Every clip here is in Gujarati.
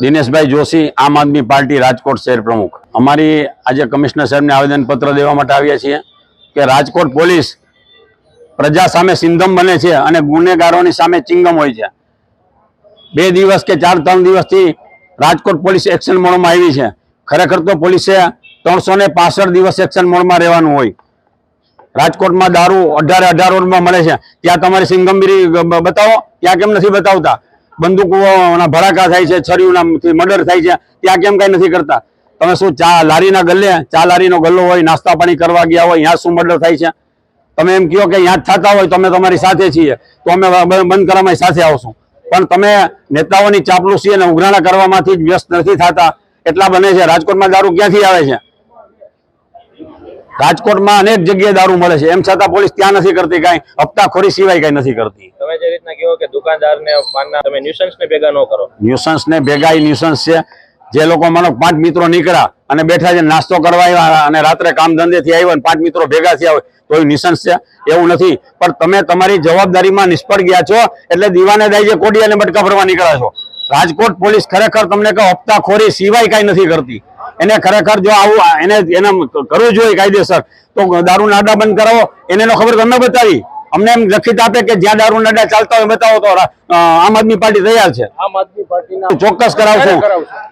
દિનેશભાઈ જોશી, આમ આદમી પાર્ટી રાજકોટ શહેર પ્રમુખ. અમારી આજે કમિશનર સાહેબને આવેદનપત્ર દેવા માટે આવ્યા છીએ કે રાજકોટ પોલીસ પ્રજા સામે સિંધમ બને છે અને ગુનેગારોની સામે ચિંગમ હોય છે. બે દિવસ કે ચાર, ત્રણ દિવસથી રાજકોટ પોલીસ એક્શન મોડમાં આવી છે. ખરેખર તો પોલીસે ત્રણસો ને પાસઠ દિવસ એક્શન મોડમાં રહેવાનું હોય. રાજકોટમાં દારૂ અઢારે અઢાર રોડમાં મળે છે. ત્યાં તમારી સિંગમગીરી બતાવો. ત્યાં કેમ નથી બતાવતા? બંદૂકોના ભડાકા થાય છે છરીઓના મર્ડર થાય છે, ત્યાં કેમ કઈ નથી કરતા? તમે શું ચા લારીના ગલ્લે, ચા લારીનો ગલ્લો હોય, નાસ્તા પાણી કરવા ગયા હોય, ત્યાં શું મર્ડર થાય છે? તમે એમ કહો કે જ થતા હોય, તો અમે તમારી સાથે છીએ, તો અમે બંધ કરવામાં સાથે આવશું. પણ તમે નેતાઓની ચાપલુસી અને ઉઘરાણા કરવામાંથી જ વ્યસ્ત નથી થતા. એટલા બને છે, રાજકોટમાં દારૂ ક્યાંથી આવે છે? રાજકોટમાં અનેક જગ્યાએ દારૂ મળે છે. એમ છતાં પોલીસ ત્યાં નથી કરતી કાંઈ, હપ્તાખોરી સિવાય કાંઈ નથી કરતી. તમે જે રીતના કહો કે દુકાનદારને પાનના તમે ન્યુસન્સને ભેગા ન કરો. ન્યુસન્સને ભેગા એ ન્યુસન્સ છે. જે લોકો માનો પાંચ મિત્રો નીકળ્યા અને બેઠા છે, નાસ્તો કરવા આવ્યા અને રાત્રે કામ ધંધેથી આવ્યા અને પાંચ મિત્રો ભેગા થયા હોય, તો એ નિશંસ છે. એવું નથી. પણ તમે તમારી જવાબદારીમાં નિષ્ફળ ગયા છો, એટલે દીવાને દાઈ જે કોડિયાને બટકા ભરવા નીકળ્યા છો. રાજકોટ પોલીસ ખરેખર તમને કહો, હપ્તાખોરી સિવાય કાંઈ નથી કરતી. એને ખરેખર જો આવું, એને એને કરવું જોઈએ કાયદેસર. તો દારૂ નાડા બંધ કરાવો. એને ખબર તમને બતાવી. અમને એમ લખિત આપે કે જ્યાં દારૂ નાડા ચાલતા હોય બતાવો તો આમ આદમી પાર્ટી તૈયાર છે. આમ આદમી પાર્ટી ચોક્કસ કરાવશું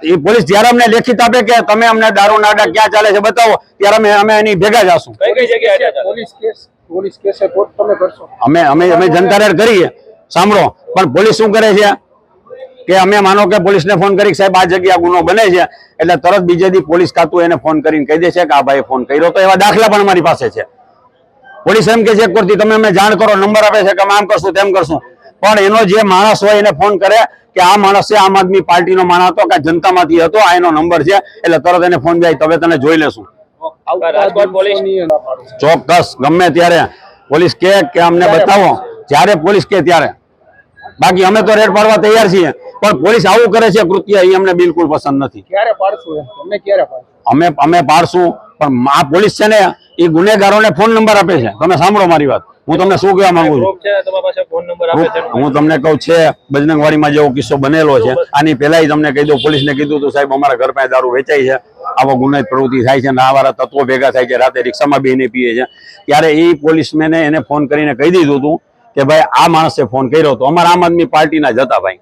એ પોલીસ જયારે અમને લેખિત આપે કે તમે અમને દારૂ નાડા ક્યાં ચાલે છે બતાવો ત્યારે અમે અમે એની ભેગા જશું કઈ કઈ જગ્યાએ અટક ચાલે? પોલીસ કેસ પોલીસ કેસ તો જ તમે કરશો? અમે અમે અમે જનતા રેડ કરીએ. સાંભળો પણ પોલીસ શું કરે છે? કે અમે માનો કે પોલીસને ફોન કરી સાહેબ આ જગ્યા ગુનો બને છે એટલે તરત બીજે દી પોલીસ ખાતું એને ફોન કરીને કહી દે છે કે આ ભાઈ ફોન કર્યો તો એવા દાખલા પણ અમારી પાસે છે. પોલીસ એમ કે છે એક તમે અમે જાણ કરો નંબર આપે છે કે અમે આમ કરશું તેમ કરશું. પણ એનો જે માણસ હોય એને ફોન કરે કે આ માણસ છે આમ આદમી પાર્ટીનો માણસ હતો કે જનતામાંથી હતો આ એનો નંબર છે એટલે તરત એને ફોન જાય તમે તને જોઈ લેશું. ચોક્કસ ગમે ત્યારે. પોલીસ કે કે અમને બતાવો. જ્યારે પોલીસ કે ત્યારે. બાકી અમે તો રેડ પાડવા તૈયાર છીએ પણ પોલીસ આવું કરે છે કૃત્ય એ અમને બિલકુલ પસંદ નથી. ક્યારે પાડશું ક્યારે પાડશું? અમે અમે પાડશું પણ આ પોલીસ છે ને એ ગુનેગારોને ફોન નંબર આપે છે. તમે સાંભળો મારી વાત. હું તમને શું કહેવા માંગુ છું? હું તમને કહું છે બજરંગવાડીમાં જેવો કિસ્સો બનેલો છે. આની પહેલા તમને કહી દઉં પોલીસને કીધું હતું સાહેબ અમારા ઘર પાસે દારૂ વેચાય છે. આવો ગુનાહિત પ્રવૃત્તિ થાય છે અને આવારા તત્વો ભેગા થાય છે રાતે રિક્ષામાં બેને પીએ છે. ત્યારે એ પોલીસમેને એને ફોન કરીને કહી દીધું હતું કે ભાઈ આ માણસે ફોન કર્યો હતો. અમારા આમ આદમી પાર્ટીના જ હતા ભાઈ.